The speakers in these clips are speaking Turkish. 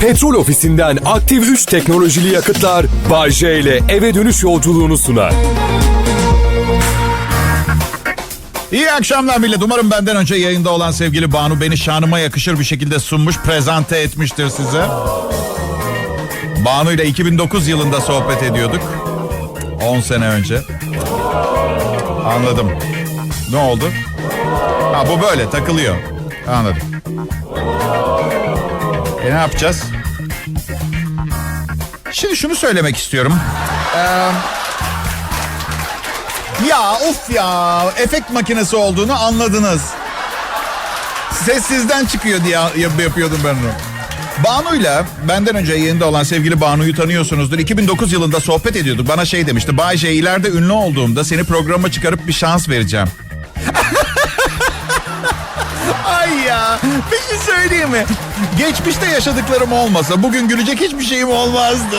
Petrol ofisinden aktif 3 teknolojili yakıtlar Bay J ile eve dönüş yolculuğunu sunar. İyi akşamlar millet. Umarım benden önce yayında olan sevgili Banu beni şanıma yakışır bir şekilde sunmuş, prezente etmiştir size. Banu ile 2009 yılında sohbet ediyorduk. 10 sene önce. Anladım. Ne oldu? Ha bu böyle takılıyor. Anladım. E ne yapacağız? Şimdi şunu söylemek istiyorum. Ee, ya of ya efekt makinesi olduğunu anladınız. Ses sizden çıkıyor diye yap- yapıyordum ben onu. Banu'yla benden önce yayında olan sevgili Banu'yu tanıyorsunuzdur. 2009 yılında sohbet ediyorduk. Bana şey demişti. Bay J ileride ünlü olduğumda seni programa çıkarıp bir şans vereceğim. Bir şey söyleyeyim mi? Geçmişte yaşadıklarım olmasa bugün gülecek hiçbir şeyim olmazdı.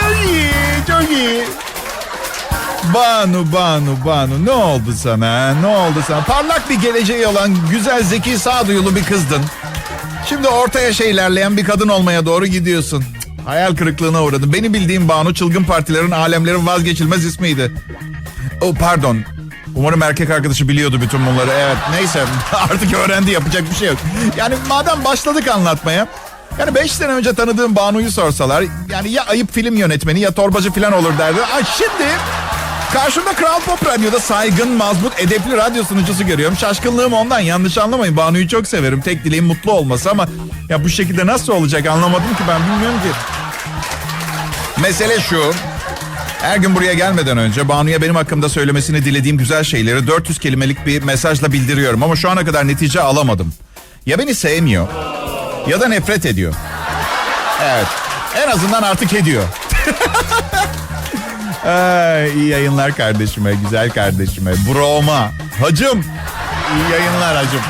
Çok iyi, çok iyi. Banu, Banu, Banu ne oldu sana? Ne oldu sana? Parlak bir geleceği olan güzel, zeki, sağduyulu bir kızdın. Şimdi orta yaşa ilerleyen bir kadın olmaya doğru gidiyorsun. Hayal kırıklığına uğradın. Beni bildiğim Banu çılgın partilerin, alemlerin vazgeçilmez ismiydi. Oh, pardon. Umarım erkek arkadaşı biliyordu bütün bunları. Evet neyse artık öğrendi yapacak bir şey yok. Yani madem başladık anlatmaya. Yani 5 sene önce tanıdığım Banu'yu sorsalar yani ya ayıp film yönetmeni ya torbacı falan olur derdi. Ay şimdi karşımda Kral Pop Radyo'da saygın, mazbut, edepli radyo sunucusu görüyorum. Şaşkınlığım ondan yanlış anlamayın. Banu'yu çok severim. Tek dileğim mutlu olması ama ya bu şekilde nasıl olacak anlamadım ki ben bilmiyorum ki. Mesele şu. Her gün buraya gelmeden önce Banu'ya benim hakkımda söylemesini dilediğim güzel şeyleri 400 kelimelik bir mesajla bildiriyorum. Ama şu ana kadar netice alamadım. Ya beni sevmiyor ya da nefret ediyor. Evet. En azından artık ediyor. Ay, iyi yayınlar kardeşime, güzel kardeşime. Broma. Hacım. İyi yayınlar hacım.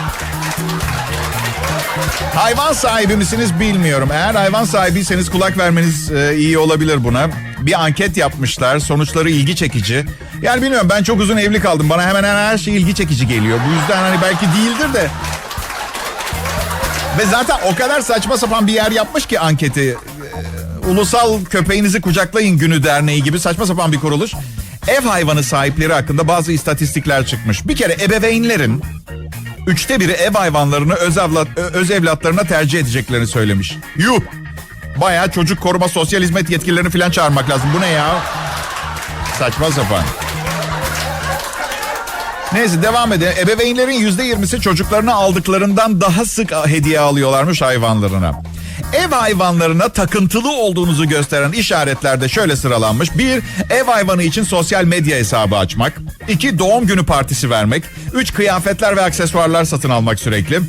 Hayvan sahibi misiniz bilmiyorum. Eğer hayvan sahibiyseniz kulak vermeniz e, iyi olabilir buna. Bir anket yapmışlar. Sonuçları ilgi çekici. Yani bilmiyorum ben çok uzun evli kaldım. Bana hemen her şey ilgi çekici geliyor. Bu yüzden hani belki değildir de. Ve zaten o kadar saçma sapan bir yer yapmış ki anketi. Ee, Ulusal Köpeğinizi Kucaklayın Günü Derneği gibi saçma sapan bir kuruluş. Ev hayvanı sahipleri hakkında bazı istatistikler çıkmış. Bir kere ebeveynlerin üçte biri ev hayvanlarını öz, evlat, öz evlatlarına tercih edeceklerini söylemiş. Yuh! Bayağı çocuk koruma sosyal hizmet yetkililerini falan çağırmak lazım. Bu ne ya? Saçma sapan. Neyse devam edelim. Ebeveynlerin yüzde yirmisi çocuklarını aldıklarından daha sık hediye alıyorlarmış hayvanlarına. Ev hayvanlarına takıntılı olduğunuzu gösteren işaretlerde şöyle sıralanmış. Bir, ev hayvanı için sosyal medya hesabı açmak. İki, doğum günü partisi vermek. Üç, kıyafetler ve aksesuarlar satın almak sürekli.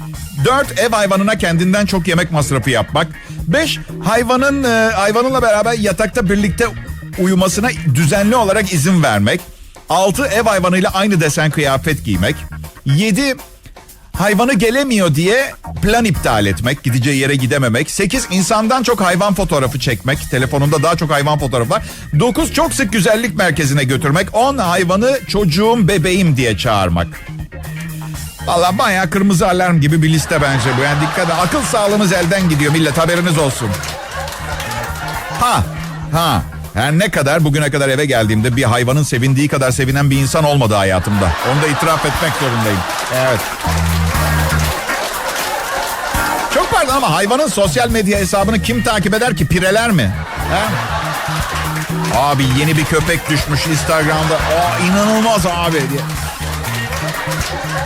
Dört, ev hayvanına kendinden çok yemek masrafı yapmak. Beş, hayvanın e, hayvanınla beraber yatakta birlikte uyumasına düzenli olarak izin vermek. 6 ev hayvanıyla aynı desen kıyafet giymek. 7 hayvanı gelemiyor diye plan iptal etmek, gideceği yere gidememek. 8 insandan çok hayvan fotoğrafı çekmek, telefonunda daha çok hayvan fotoğrafı var. 9 çok sık güzellik merkezine götürmek. 10 hayvanı çocuğum, bebeğim diye çağırmak. Valla bayağı kırmızı alarm gibi bir liste bence bu. Yani dikkat edin. Akıl sağlığınız elden gidiyor millet haberiniz olsun. Ha, ha. Her ne kadar bugüne kadar eve geldiğimde bir hayvanın sevindiği kadar sevinen bir insan olmadı hayatımda. Onu da itiraf etmek zorundayım. Evet. Pardon ama hayvanın sosyal medya hesabını kim takip eder ki? Pireler mi? He? Abi yeni bir köpek düşmüş Instagram'da. Aa, inanılmaz abi diye.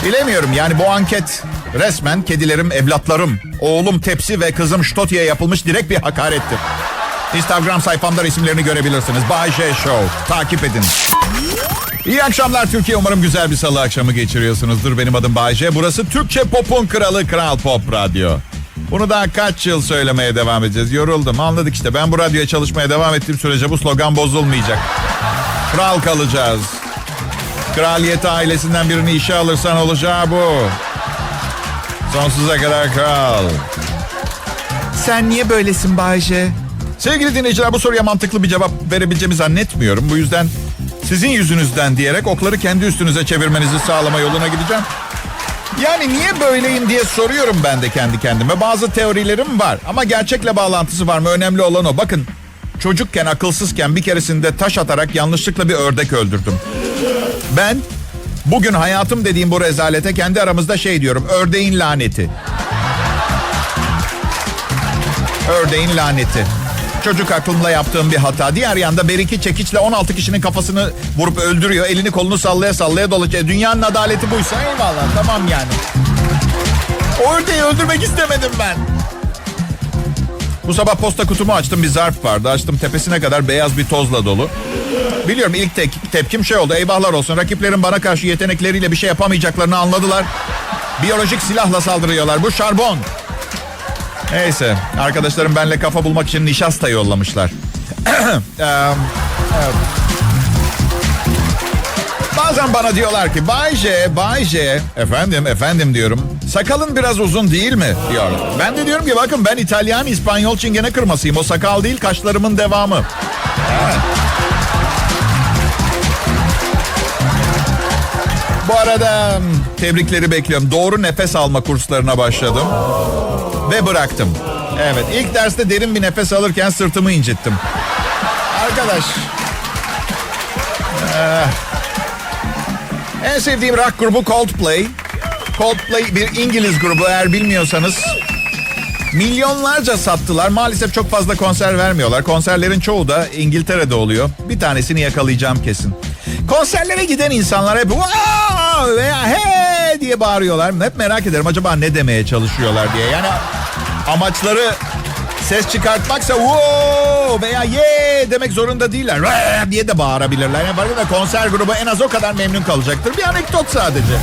Bilemiyorum yani bu anket resmen kedilerim, evlatlarım, oğlum Tepsi ve kızım Ştoti'ye yapılmış direkt bir hakarettir. Instagram sayfamda resimlerini görebilirsiniz. Bay J Show. Takip edin. İyi akşamlar Türkiye. Umarım güzel bir salı akşamı geçiriyorsunuzdur. Benim adım Bay J. Burası Türkçe Pop'un kralı Kral Pop Radyo. Bunu daha kaç yıl söylemeye devam edeceğiz. Yoruldum. Anladık işte. Ben bu radyoya çalışmaya devam ettiğim sürece bu slogan bozulmayacak. Kral kalacağız. Kraliyet ailesinden birini işe alırsan olacağı bu. Sonsuza kadar kral. Sen niye böylesin Bayce? Sevgili dinleyiciler bu soruya mantıklı bir cevap verebileceğimi zannetmiyorum. Bu yüzden sizin yüzünüzden diyerek okları kendi üstünüze çevirmenizi sağlama yoluna gideceğim. Yani niye böyleyim diye soruyorum ben de kendi kendime. Bazı teorilerim var ama gerçekle bağlantısı var mı? Önemli olan o. Bakın çocukken akılsızken bir keresinde taş atarak yanlışlıkla bir ördek öldürdüm. Ben bugün hayatım dediğim bu rezalete kendi aramızda şey diyorum. Ördeğin laneti. Ördeğin laneti. Çocuk aklımla yaptığım bir hata. Diğer yanda Beriki çekiçle 16 kişinin kafasını vurup öldürüyor. Elini kolunu sallaya sallaya dolaşıyor. Dünyanın adaleti buysa eyvallah tamam yani. O ördeği öldürmek istemedim ben. Bu sabah posta kutumu açtım bir zarf vardı. Açtım tepesine kadar beyaz bir tozla dolu. Biliyorum ilk tek, tepkim şey oldu. Eyvahlar olsun. Rakiplerin bana karşı yetenekleriyle bir şey yapamayacaklarını anladılar. Biyolojik silahla saldırıyorlar. Bu şarbon. Neyse. Arkadaşlarım benle kafa bulmak için nişasta yollamışlar. Bazen bana diyorlar ki Bay J, Bay J. Efendim, efendim diyorum. Sakalın biraz uzun değil mi? diyorlar. Ben de diyorum ki bakın ben İtalyan, İspanyol, çingene kırmasıyım. O sakal değil kaşlarımın devamı. Evet. Bu arada tebrikleri bekliyorum. Doğru nefes alma kurslarına başladım. Ve bıraktım. Evet ilk derste derin bir nefes alırken sırtımı incittim. Arkadaş. eh, en sevdiğim rock grubu Coldplay. Coldplay bir İngiliz grubu eğer bilmiyorsanız. Milyonlarca sattılar. Maalesef çok fazla konser vermiyorlar. Konserlerin çoğu da İngiltere'de oluyor. Bir tanesini yakalayacağım kesin. Konserlere giden insanlar hep veya hey diye bağırıyorlar. Hep merak ederim acaba ne demeye çalışıyorlar diye. Yani amaçları ses çıkartmaksa wow veya ye demek zorunda değiller. Diye de bağırabilirler. Yani bana da konser grubu en az o kadar memnun kalacaktır. Bir anekdot sadece.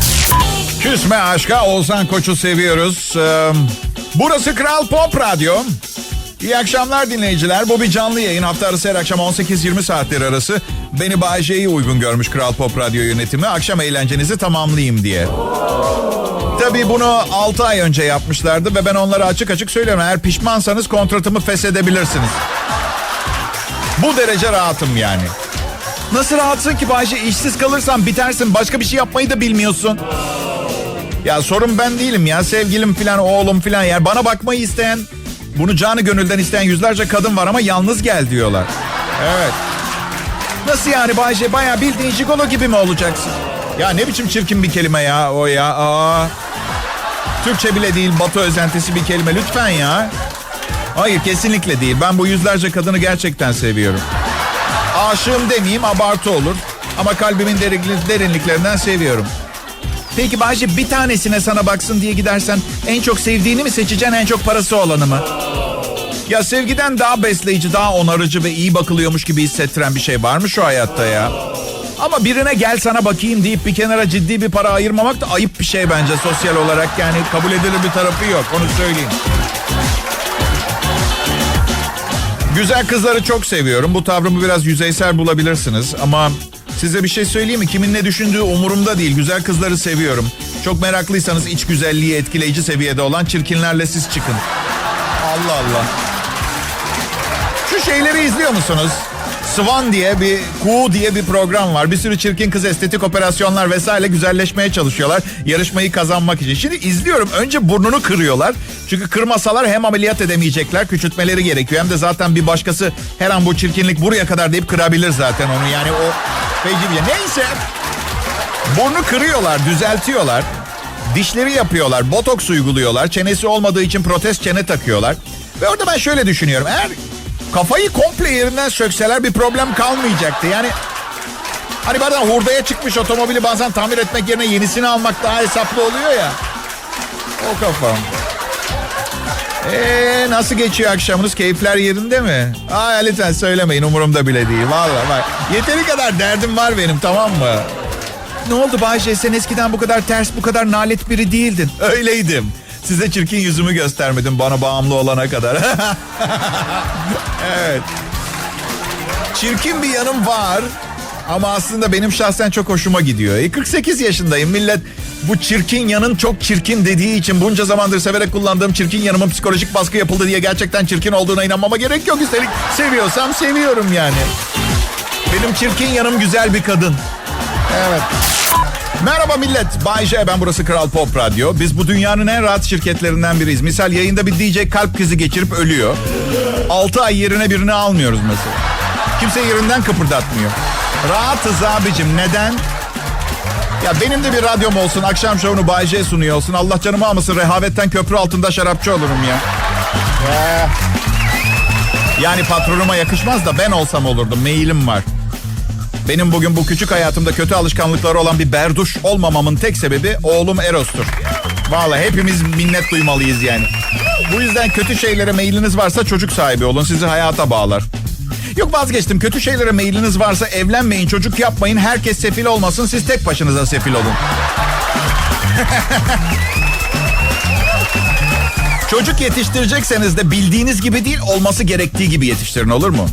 Küsme aşka Oğuzhan Koç'u seviyoruz. Ee, burası Kral Pop Radyo. İyi akşamlar dinleyiciler. Bu bir canlı yayın. Hafta arası her akşam 18-20 saatleri arası. Beni Bay J'yi uygun görmüş Kral Pop Radyo yönetimi. Akşam eğlencenizi tamamlayayım diye. Tabii bunu 6 ay önce yapmışlardı ve ben onlara açık açık söylüyorum. Eğer pişmansanız kontratımı feshedebilirsiniz. Bu derece rahatım yani. Nasıl rahatsın ki Bayce? İşsiz kalırsan bitersin. Başka bir şey yapmayı da bilmiyorsun. Ya sorun ben değilim ya. Sevgilim filan, oğlum filan. Yani bana bakmayı isteyen, bunu canı gönülden isteyen yüzlerce kadın var ama yalnız gel diyorlar. Evet. Nasıl yani Bayce? Bayağı bildiğin jigolo gibi mi olacaksın? Ya ne biçim çirkin bir kelime ya o ya. Aa. Türkçe bile değil, batı özentisi bir kelime. Lütfen ya. Hayır kesinlikle değil. Ben bu yüzlerce kadını gerçekten seviyorum. Aşığım demeyeyim abartı olur. Ama kalbimin derinlik- derinliklerinden seviyorum. Peki Bayce bir tanesine sana baksın diye gidersen en çok sevdiğini mi seçeceksin en çok parası olanı mı? Ya sevgiden daha besleyici, daha onarıcı ve iyi bakılıyormuş gibi hissettiren bir şey var mı şu hayatta ya? Ama birine gel sana bakayım deyip bir kenara ciddi bir para ayırmamak da ayıp bir şey bence sosyal olarak. Yani kabul edilir bir tarafı yok onu söyleyeyim. Güzel kızları çok seviyorum. Bu tavrımı biraz yüzeysel bulabilirsiniz ama size bir şey söyleyeyim mi? Kimin ne düşündüğü umurumda değil. Güzel kızları seviyorum. Çok meraklıysanız iç güzelliği etkileyici seviyede olan çirkinlerle siz çıkın. Allah Allah. Şu şeyleri izliyor musunuz? Swan diye bir, Kuğu diye bir program var. Bir sürü çirkin kız estetik operasyonlar vesaire güzelleşmeye çalışıyorlar. Yarışmayı kazanmak için. Şimdi izliyorum. Önce burnunu kırıyorlar. Çünkü kırmasalar hem ameliyat edemeyecekler. Küçültmeleri gerekiyor. Hem de zaten bir başkası her an bu çirkinlik buraya kadar deyip kırabilir zaten onu. Yani o feci bir şey. Neyse. Burnu kırıyorlar, düzeltiyorlar. Dişleri yapıyorlar, botoks uyguluyorlar. Çenesi olmadığı için protez çene takıyorlar. Ve orada ben şöyle düşünüyorum. Eğer kafayı komple yerinden sökseler bir problem kalmayacaktı. Yani hani bazen hurdaya çıkmış otomobili bazen tamir etmek yerine yenisini almak daha hesaplı oluyor ya. O kafam. Ee, nasıl geçiyor akşamınız? Keyifler yerinde mi? Aa lütfen söylemeyin umurumda bile değil. Vallahi bak. Yeteri kadar derdim var benim tamam mı? Ne oldu Bayce? Sen eskiden bu kadar ters, bu kadar nalet biri değildin. Öyleydim. Size çirkin yüzümü göstermedim bana bağımlı olana kadar. evet. Çirkin bir yanım var. Ama aslında benim şahsen çok hoşuma gidiyor. E 48 yaşındayım. Millet bu çirkin yanın çok çirkin dediği için bunca zamandır severek kullandığım çirkin yanımın psikolojik baskı yapıldı diye gerçekten çirkin olduğuna inanmama gerek yok. Üstelik seviyorsam seviyorum yani. Benim çirkin yanım güzel bir kadın. Evet. Merhaba millet. Bay J ben burası Kral Pop Radyo. Biz bu dünyanın en rahat şirketlerinden biriyiz. Misal yayında bir DJ kalp krizi geçirip ölüyor. 6 ay yerine birini almıyoruz mesela. Kimse yerinden kıpırdatmıyor. Rahatız abicim. Neden? Ya benim de bir radyom olsun. Akşam şovunu Bay J sunuyor olsun. Allah canımı almasın. Rehavetten köprü altında şarapçı olurum ya. Ya. Yani patronuma yakışmaz da ben olsam olurdum. Mailim var. Benim bugün bu küçük hayatımda kötü alışkanlıkları olan bir berduş olmamamın tek sebebi oğlum Eros'tur. Vallahi hepimiz minnet duymalıyız yani. Bu yüzden kötü şeylere meyliniz varsa çocuk sahibi olun. Sizi hayata bağlar. Yok vazgeçtim. Kötü şeylere meyliniz varsa evlenmeyin, çocuk yapmayın. Herkes sefil olmasın. Siz tek başınıza sefil olun. Çocuk yetiştirecekseniz de bildiğiniz gibi değil olması gerektiği gibi yetiştirin olur mu?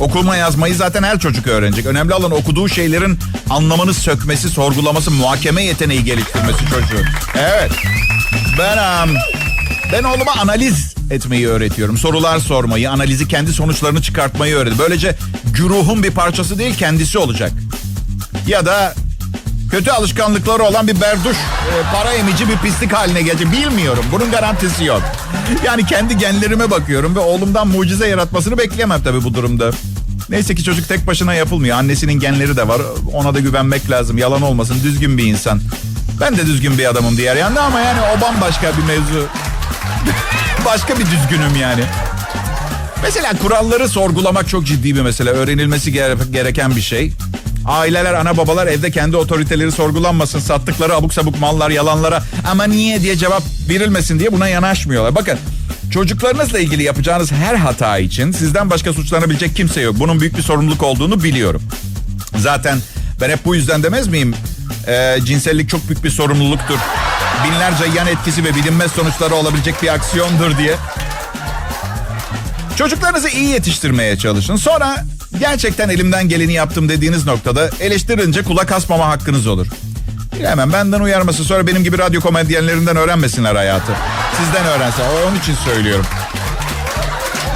Okuma yazmayı zaten her çocuk öğrenecek. Önemli olan okuduğu şeylerin anlamını sökmesi, sorgulaması, muhakeme yeteneği geliştirmesi çocuğu. Evet. Ben um, ben oğluma analiz etmeyi öğretiyorum. Sorular sormayı, analizi kendi sonuçlarını çıkartmayı öğretiyorum. Böylece güruhun bir parçası değil kendisi olacak. Ya da kötü alışkanlıkları olan bir berduş, e, para emici bir pislik haline gelecek. Bilmiyorum. Bunun garantisi yok. Yani kendi genlerime bakıyorum ve oğlumdan mucize yaratmasını bekleyemem tabii bu durumda. Neyse ki çocuk tek başına yapılmıyor. Annesinin genleri de var. Ona da güvenmek lazım. Yalan olmasın. Düzgün bir insan. Ben de düzgün bir adamım diğer yanda ama yani o bambaşka bir mevzu. Başka bir düzgünüm yani. Mesela kuralları sorgulamak çok ciddi bir mesele. Öğrenilmesi gere- gereken bir şey. Aileler, ana babalar evde kendi otoriteleri sorgulanmasın. Sattıkları abuk sabuk mallar, yalanlara ama niye diye cevap verilmesin diye buna yanaşmıyorlar. Bakın çocuklarınızla ilgili yapacağınız her hata için sizden başka suçlanabilecek kimse yok. Bunun büyük bir sorumluluk olduğunu biliyorum. Zaten ben hep bu yüzden demez miyim? Ee, cinsellik çok büyük bir sorumluluktur. Binlerce yan etkisi ve bilinmez sonuçları olabilecek bir aksiyondur diye. Çocuklarınızı iyi yetiştirmeye çalışın. Sonra gerçekten elimden geleni yaptım dediğiniz noktada eleştirince kulak asmama hakkınız olur. Bilemem benden uyarması sonra benim gibi radyo komedyenlerinden öğrenmesinler hayatı. Sizden öğrense onun için söylüyorum.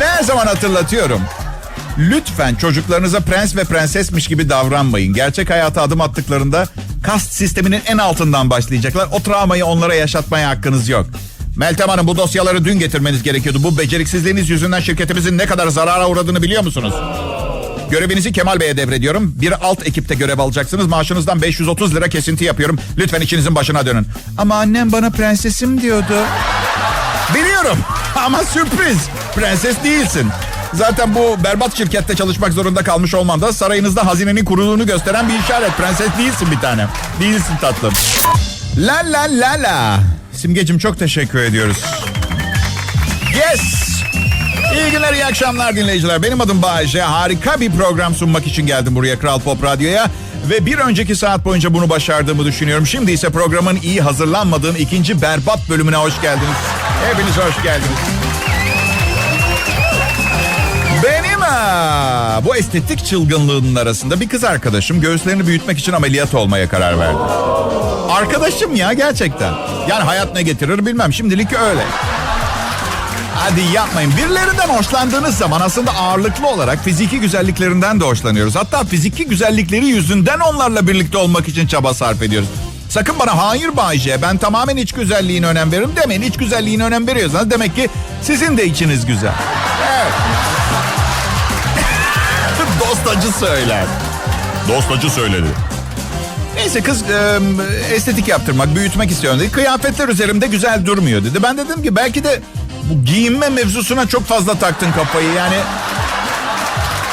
Ve her zaman hatırlatıyorum. Lütfen çocuklarınıza prens ve prensesmiş gibi davranmayın. Gerçek hayata adım attıklarında kast sisteminin en altından başlayacaklar. O travmayı onlara yaşatmaya hakkınız yok. Meltem Hanım bu dosyaları dün getirmeniz gerekiyordu. Bu beceriksizliğiniz yüzünden şirketimizin ne kadar zarara uğradığını biliyor musunuz? Görevinizi Kemal Bey'e devrediyorum. Bir alt ekipte görev alacaksınız. Maaşınızdan 530 lira kesinti yapıyorum. Lütfen işinizin başına dönün. Ama annem bana prensesim diyordu. Biliyorum ama sürpriz. Prenses değilsin. Zaten bu berbat şirkette çalışmak zorunda kalmış olman da sarayınızda hazinenin kuruduğunu gösteren bir işaret. Prenses değilsin bir tane. Değilsin tatlım. La la la la. Simgecim çok teşekkür ediyoruz. Yes. İyi günler, iyi akşamlar dinleyiciler. Benim adım Bayece. Harika bir program sunmak için geldim buraya Kral Pop Radyo'ya. Ve bir önceki saat boyunca bunu başardığımı düşünüyorum. Şimdi ise programın iyi hazırlanmadığım ikinci berbat bölümüne hoş geldiniz. Hepiniz hoş geldiniz. Bu estetik çılgınlığının arasında bir kız arkadaşım göğüslerini büyütmek için ameliyat olmaya karar verdi. Arkadaşım ya gerçekten. Yani hayat ne getirir bilmem. Şimdilik öyle. Hadi yapmayın. Birilerinden hoşlandığınız zaman aslında ağırlıklı olarak fiziki güzelliklerinden de hoşlanıyoruz. Hatta fiziki güzellikleri yüzünden onlarla birlikte olmak için çaba sarf ediyoruz. Sakın bana hayır Bayce ben tamamen iç güzelliğine önem veririm demeyin. İç güzelliğine önem veriyorsanız demek ki sizin de içiniz güzel. Evet. Dostacı söyler. Dostacı söyledi. Neyse kız e, estetik yaptırmak, büyütmek istiyor dedi. Kıyafetler üzerimde güzel durmuyor dedi. Ben dedim ki belki de bu giyinme mevzusuna çok fazla taktın kafayı. Yani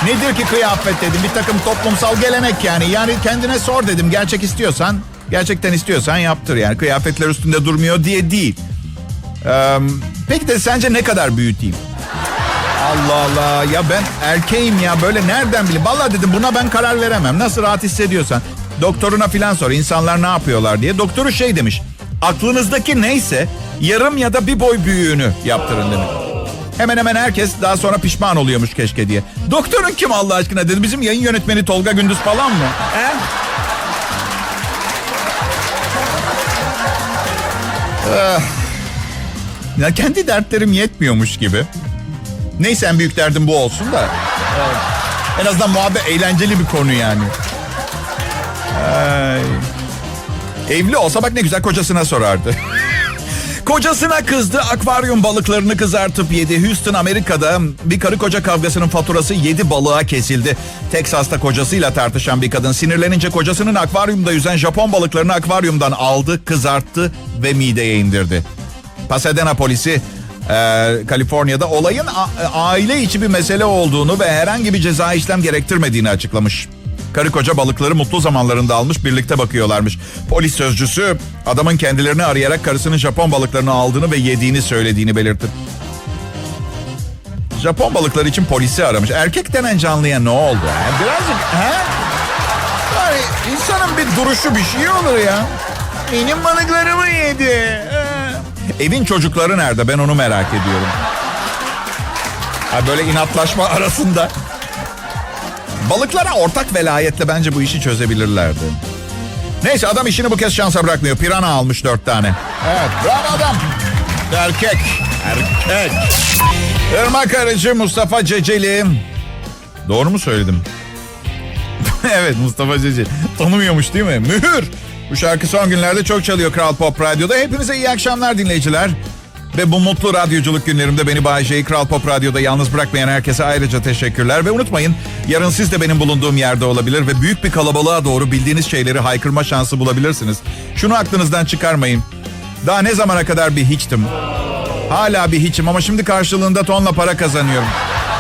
nedir ki kıyafet dedim. Bir takım toplumsal gelenek yani. Yani kendine sor dedim. Gerçek istiyorsan, gerçekten istiyorsan yaptır. Yani kıyafetler üstünde durmuyor diye değil. Ee, peki de sence ne kadar büyüteyim? Allah Allah ya ben erkeğim ya böyle nereden bileyim? Vallahi dedim buna ben karar veremem. Nasıl rahat hissediyorsan. Doktoruna filan sor insanlar ne yapıyorlar diye. Doktoru şey demiş. Aklınızdaki neyse yarım ya da bir boy büyüğünü yaptırın demiş. Hemen hemen herkes daha sonra pişman oluyormuş keşke diye. Doktorun kim Allah aşkına dedi. Bizim yayın yönetmeni Tolga Gündüz falan mı? He? Ah. Ya kendi dertlerim yetmiyormuş gibi. Neyse en büyük derdim bu olsun da. Evet. En azından muhabbet eğlenceli bir konu yani. Ay. Evli olsa bak ne güzel kocasına sorardı. Kocasına kızdı, akvaryum balıklarını kızartıp yedi. Houston, Amerika'da bir karı koca kavgasının faturası 7 balığa kesildi. Texas'ta kocasıyla tartışan bir kadın sinirlenince kocasının akvaryumda yüzen Japon balıklarını akvaryumdan aldı, kızarttı ve mideye indirdi. Pasadena polisi Kaliforniya'da olayın a- aile içi bir mesele olduğunu ve herhangi bir ceza işlem gerektirmediğini açıklamış. Karı koca balıkları mutlu zamanlarında almış birlikte bakıyorlarmış. Polis sözcüsü adamın kendilerini arayarak karısının Japon balıklarını aldığını ve yediğini söylediğini belirtti. Japon balıkları için polisi aramış. Erkek denen canlıya ne oldu? Ha? Birazcık ha? Yani insanın bir duruşu bir şey olur ya. Benim balıklarımı yedi. Evin çocukları nerede? Ben onu merak ediyorum. Ha böyle inatlaşma arasında. Balıklara ortak velayetle bence bu işi çözebilirlerdi. Neyse adam işini bu kez şansa bırakmıyor. Pirana almış dört tane. Evet bravo adam. Erkek. Erkek. Irmak Arıcı Mustafa Ceceli. Doğru mu söyledim? evet Mustafa Ceceli. Tanımıyormuş değil mi? Mühür. Bu şarkı son günlerde çok çalıyor Kral Pop Radyo'da. Hepinize iyi akşamlar dinleyiciler. Ve bu mutlu radyoculuk günlerimde beni Bay J'yi Kral Pop Radyo'da yalnız bırakmayan herkese ayrıca teşekkürler. Ve unutmayın yarın siz de benim bulunduğum yerde olabilir ve büyük bir kalabalığa doğru bildiğiniz şeyleri haykırma şansı bulabilirsiniz. Şunu aklınızdan çıkarmayın. Daha ne zamana kadar bir hiçtim. Hala bir hiçim ama şimdi karşılığında tonla para kazanıyorum.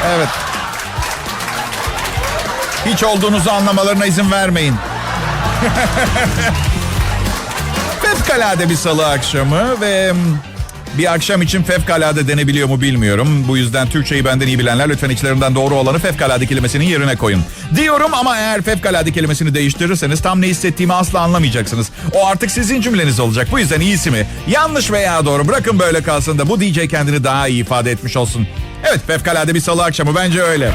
Evet. Hiç olduğunuzu anlamalarına izin vermeyin. Fevkalade bir salı akşamı ve bir akşam için fevkalade denebiliyor mu bilmiyorum. Bu yüzden Türkçeyi benden iyi bilenler lütfen içlerinden doğru olanı fevkalade kelimesinin yerine koyun. Diyorum ama eğer fevkalade kelimesini değiştirirseniz tam ne hissettiğimi asla anlamayacaksınız. O artık sizin cümleniz olacak. Bu yüzden iyisi mi? Yanlış veya doğru bırakın böyle kalsın da bu DJ kendini daha iyi ifade etmiş olsun. Evet fevkalade bir salı akşamı bence öyle.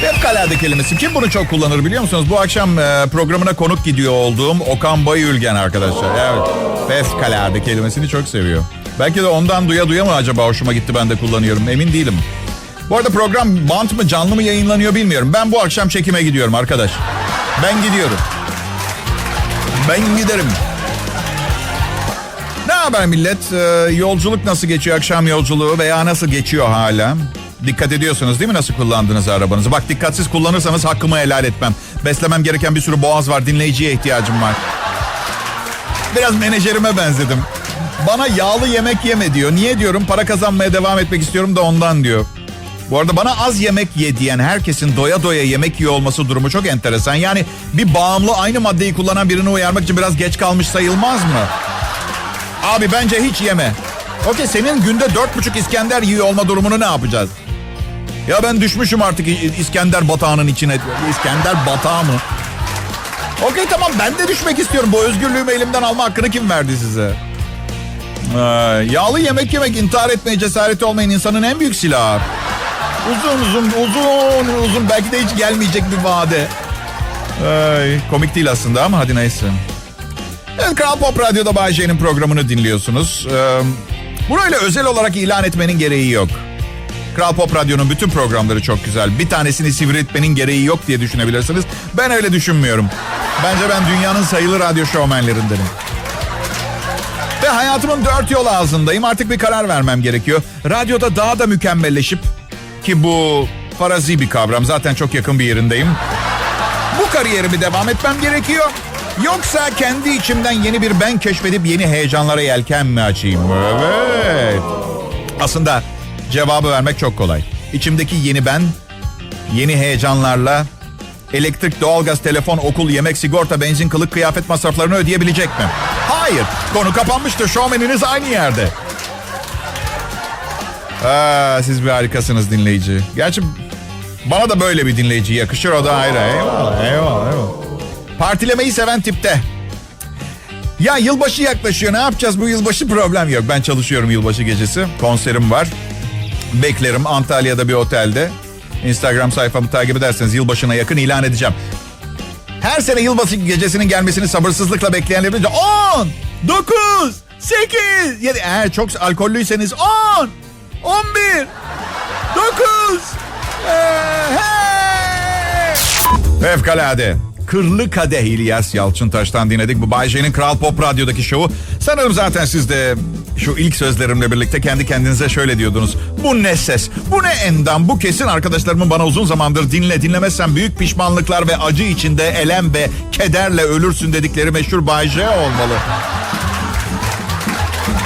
Fevkalade kelimesi. Kim bunu çok kullanır biliyor musunuz? Bu akşam e, programına konuk gidiyor olduğum Okan Bayülgen arkadaşlar. Evet. Fevkalade kelimesini çok seviyor. Belki de ondan duya duya mı acaba hoşuma gitti ben de kullanıyorum. Emin değilim. Bu arada program bant mı canlı mı yayınlanıyor bilmiyorum. Ben bu akşam çekime gidiyorum arkadaş. Ben gidiyorum. Ben giderim. Ne haber millet? Ee, yolculuk nasıl geçiyor akşam yolculuğu veya nasıl geçiyor hala? Dikkat ediyorsunuz değil mi nasıl kullandığınız arabanızı? Bak dikkatsiz kullanırsanız hakkımı helal etmem. Beslemem gereken bir sürü boğaz var. Dinleyiciye ihtiyacım var. Biraz menajerime benzedim. Bana yağlı yemek yeme diyor. Niye diyorum? Para kazanmaya devam etmek istiyorum da ondan diyor. Bu arada bana az yemek ye diyen herkesin doya doya yemek yiyor olması durumu çok enteresan. Yani bir bağımlı aynı maddeyi kullanan birini uyarmak için biraz geç kalmış sayılmaz mı? Abi bence hiç yeme. Okey senin günde dört buçuk İskender yiyor olma durumunu ne yapacağız? Ya ben düşmüşüm artık İskender batağının içine. İskender batağı mı? Okey tamam ben de düşmek istiyorum. Bu özgürlüğümü elimden alma hakkını kim verdi size? Ee, yağlı yemek yemek intihar etmeye cesareti olmayan insanın en büyük silahı. Uzun uzun uzun uzun belki de hiç gelmeyecek bir vade. Ay, komik değil aslında ama hadi neyse. Evet Kral Pop Radyo'da Bay J'nin programını dinliyorsunuz. Ee, bunu öyle özel olarak ilan etmenin gereği yok. Kral Pop Radyo'nun bütün programları çok güzel. Bir tanesini sivriltmenin gereği yok diye düşünebilirsiniz. Ben öyle düşünmüyorum. Bence ben dünyanın sayılı radyo şovmenlerindenim. Ve hayatımın dört yol ağzındayım. Artık bir karar vermem gerekiyor. Radyoda daha da mükemmelleşip ki bu farazi bir kavram. Zaten çok yakın bir yerindeyim. Bu kariyerimi devam etmem gerekiyor. Yoksa kendi içimden yeni bir ben keşfedip yeni heyecanlara yelken mi açayım? Evet. Aslında cevabı vermek çok kolay. İçimdeki yeni ben, yeni heyecanlarla elektrik, doğalgaz, telefon, okul, yemek, sigorta, benzin, kılık, kıyafet masraflarını ödeyebilecek mi? Hayır. Konu kapanmıştır. Şovmeniniz aynı yerde. Aa, siz bir harikasınız dinleyici. Gerçi bana da böyle bir dinleyici yakışır. O da ayrı. Eyvallah, eyvallah, eyvallah. Partilemeyi seven tipte. Ya yılbaşı yaklaşıyor. Ne yapacağız bu yılbaşı problem yok. Ben çalışıyorum yılbaşı gecesi. Konserim var. Beklerim Antalya'da bir otelde. Instagram sayfamı takip ederseniz yılbaşına yakın ilan edeceğim. Her sene yılbaşı gecesinin gelmesini sabırsızlıkla bekleyenler bilince 10, 9, 8, 7. Eğer çok alkollüyseniz 10, 11, 9. Ee, hey! Fevkalade. Kırlı Kadeh İlyas Yalçıntaş'tan dinledik. Bu Bay J'nin Kral Pop Radyo'daki şovu. Sanırım zaten siz de şu ilk sözlerimle birlikte kendi kendinize şöyle diyordunuz. Bu ne ses, bu ne endam, bu kesin arkadaşlarımın bana uzun zamandır dinle dinlemezsen büyük pişmanlıklar ve acı içinde elem ve kederle ölürsün dedikleri meşhur Bay J olmalı.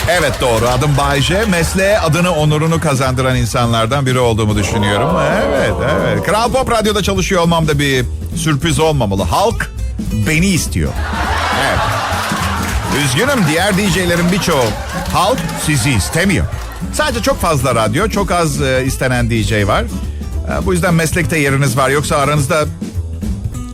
Evet doğru adım Bay J. Mesleğe adını onurunu kazandıran insanlardan biri olduğumu düşünüyorum. Evet evet. Kral Pop Radyo'da çalışıyor olmam da bir sürpriz olmamalı. Halk beni istiyor. Evet. Üzgünüm diğer DJ'lerin birçoğu. Halk sizi istemiyor. Sadece çok fazla radyo, çok az e, istenen DJ var. E, bu yüzden meslekte yeriniz var. Yoksa aranızda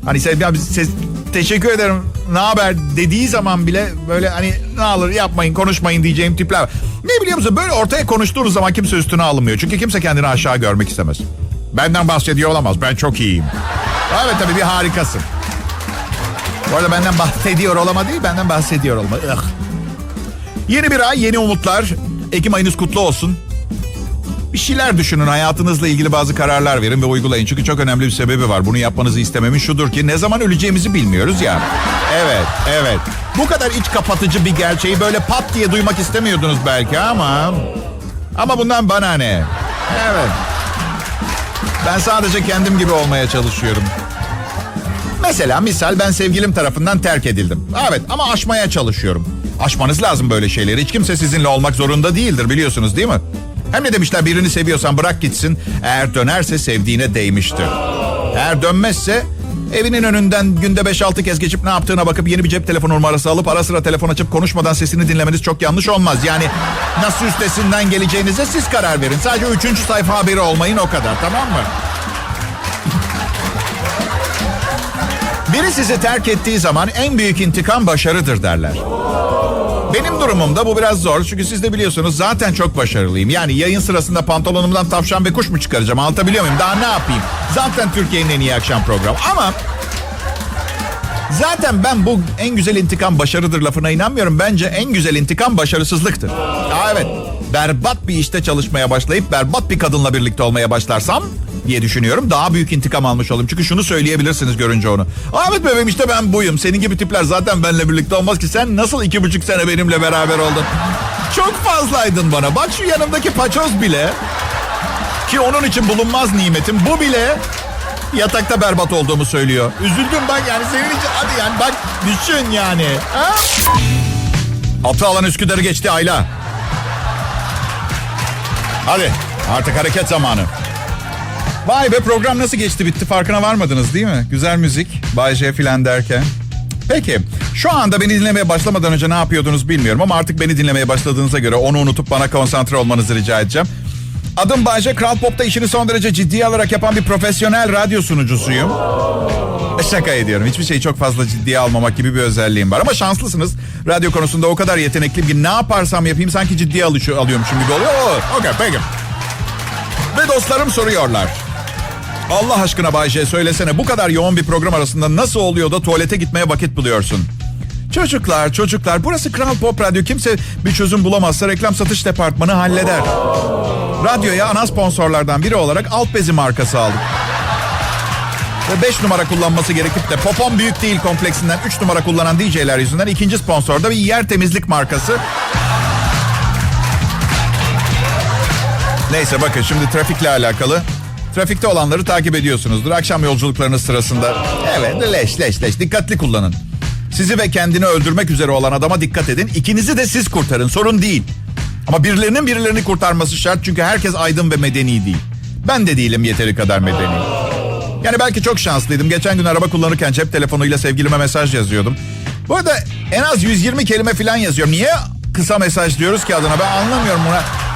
Hani ya biz- siz- teşekkür ederim ne haber dediği zaman bile böyle hani ne alır yapmayın konuşmayın diyeceğim tipler. var. Ne biliyor musun böyle ortaya konuştuğunuz zaman kimse üstüne alınmıyor. Çünkü kimse kendini aşağı görmek istemez. Benden bahsediyor olamaz ben çok iyiyim. Evet tabii bir harikasın. Bu arada benden bahsediyor olama değil benden bahsediyor olma. Ugh. Yeni bir ay yeni umutlar. Ekim ayınız kutlu olsun. Bir şeyler düşünün hayatınızla ilgili bazı kararlar verin ve uygulayın. Çünkü çok önemli bir sebebi var. Bunu yapmanızı istememin şudur ki ne zaman öleceğimizi bilmiyoruz ya. Evet, evet. Bu kadar iç kapatıcı bir gerçeği böyle pat diye duymak istemiyordunuz belki ama... Ama bundan bana ne? Evet. Ben sadece kendim gibi olmaya çalışıyorum. Mesela misal ben sevgilim tarafından terk edildim. Evet ama aşmaya çalışıyorum. Aşmanız lazım böyle şeyleri. Hiç kimse sizinle olmak zorunda değildir biliyorsunuz değil mi? Hem ne demişler birini seviyorsan bırak gitsin. Eğer dönerse sevdiğine değmiştir. Eğer dönmezse evinin önünden günde 5-6 kez geçip ne yaptığına bakıp yeni bir cep telefonu numarası alıp ara sıra telefon açıp konuşmadan sesini dinlemeniz çok yanlış olmaz. Yani nasıl üstesinden geleceğinize siz karar verin. Sadece üçüncü sayfa haberi olmayın o kadar tamam mı? Biri sizi terk ettiği zaman en büyük intikam başarıdır derler. Benim durumumda bu biraz zor çünkü siz de biliyorsunuz zaten çok başarılıyım. Yani yayın sırasında pantolonumdan tavşan ve kuş mu çıkaracağım anlatabiliyor muyum? Daha ne yapayım? Zaten Türkiye'nin en iyi akşam programı ama... Zaten ben bu en güzel intikam başarıdır lafına inanmıyorum. Bence en güzel intikam başarısızlıktır. Aa, evet. Berbat bir işte çalışmaya başlayıp berbat bir kadınla birlikte olmaya başlarsam diye düşünüyorum. Daha büyük intikam almış olayım. Çünkü şunu söyleyebilirsiniz görünce onu. Aa, evet bebeğim işte ben buyum. Senin gibi tipler zaten benimle birlikte olmaz ki. Sen nasıl iki buçuk sene benimle beraber oldun? Çok fazlaydın bana. Bak şu yanımdaki paçoz bile. Ki onun için bulunmaz nimetim. Bu bile yatakta berbat olduğumu söylüyor. Üzüldüm bak yani senin için. Hadi yani bak düşün yani. Ha? Atı alan Üsküdar'ı geçti Ayla. Hadi artık hareket zamanı. Vay be program nasıl geçti bitti farkına varmadınız değil mi? Güzel müzik, Bay J filan derken. Peki şu anda beni dinlemeye başlamadan önce ne yapıyordunuz bilmiyorum ama artık beni dinlemeye başladığınıza göre onu unutup bana konsantre olmanızı rica edeceğim. Adım Bayce, Kral Pop'ta işini son derece ciddiye alarak yapan bir profesyonel radyo sunucusuyum. E, Şaka ediyorum. Hiçbir şeyi çok fazla ciddiye almamak gibi bir özelliğim var. Ama şanslısınız. Radyo konusunda o kadar yetenekliyim ki ne yaparsam yapayım sanki ciddiye alıyormuşum gibi oluyor. Okey peki. Ve dostlarım soruyorlar. Allah aşkına Bayce söylesene bu kadar yoğun bir program arasında nasıl oluyor da tuvalete gitmeye vakit buluyorsun? Çocuklar, çocuklar burası Kral Pop Radyo. Kimse bir çözüm bulamazsa reklam satış departmanı halleder. Radyoya ana sponsorlardan biri olarak alt bezi markası aldık. Ve 5 numara kullanması gerekip de popon büyük değil kompleksinden 3 numara kullanan DJ'ler yüzünden ikinci sponsor da bir yer temizlik markası. Neyse bakın şimdi trafikle alakalı. Trafikte olanları takip ediyorsunuzdur. Akşam yolculuklarınız sırasında. Evet leş leş leş dikkatli kullanın. Sizi ve kendini öldürmek üzere olan adama dikkat edin. İkinizi de siz kurtarın sorun değil. Ama birilerinin birilerini kurtarması şart çünkü herkes aydın ve medeni değil. Ben de değilim yeteri kadar medeni. Yani belki çok şanslıydım. Geçen gün araba kullanırken cep telefonuyla sevgilime mesaj yazıyordum. Bu arada en az 120 kelime falan yazıyorum. Niye kısa mesaj diyoruz ki adına ben anlamıyorum buna.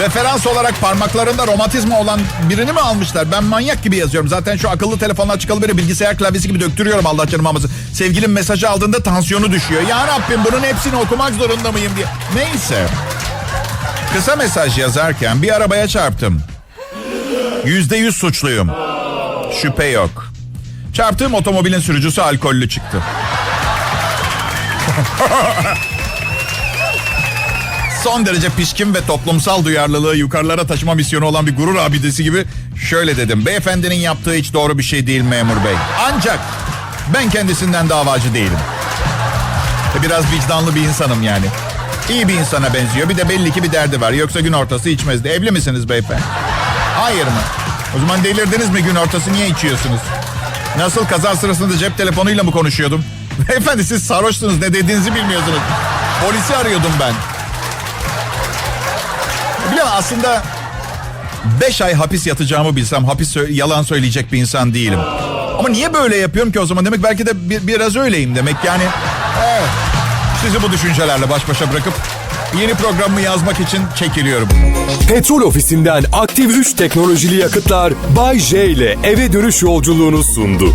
Referans olarak parmaklarında romatizma olan birini mi almışlar? Ben manyak gibi yazıyorum. Zaten şu akıllı telefonlar çıkalı beri bilgisayar klavyesi gibi döktürüyorum Allah canım almasın. Sevgilim mesajı aldığında tansiyonu düşüyor. Ya Rabbim bunun hepsini okumak zorunda mıyım diye. Neyse. Kısa mesaj yazarken bir arabaya çarptım. Yüzde yüz suçluyum. Şüphe yok. Çarptığım otomobilin sürücüsü alkollü çıktı. Son derece pişkin ve toplumsal duyarlılığı yukarılara taşıma misyonu olan bir gurur abidesi gibi şöyle dedim. Beyefendinin yaptığı hiç doğru bir şey değil memur bey. Ancak Ben kendisinden davacı değilim. E, Biraz vicdanlı bir insanım yani. İyi bir insana benziyor. Bir de belli ki bir derdi var. Yoksa gün ortası içmezdi. Evli misiniz beyefendi? Hayır mı? O zaman delirdiniz mi gün ortası niye içiyorsunuz? Nasıl kaza sırasında cep telefonuyla mı konuşuyordum? Beyefendi siz sarhoşsunuz ne dediğinizi bilmiyorsunuz. Polisi arıyordum ben. Musun aslında 5 ay hapis yatacağımı bilsem hapis yalan söyleyecek bir insan değilim. Ama niye böyle yapıyorum ki o zaman? Demek belki de bir- biraz öyleyim demek yani. Evet. Sizi bu düşüncelerle baş başa bırakıp yeni programımı yazmak için çekiliyorum. Petrol ofisinden aktif 3 teknolojili yakıtlar Bay J ile eve dönüş yolculuğunu sundu.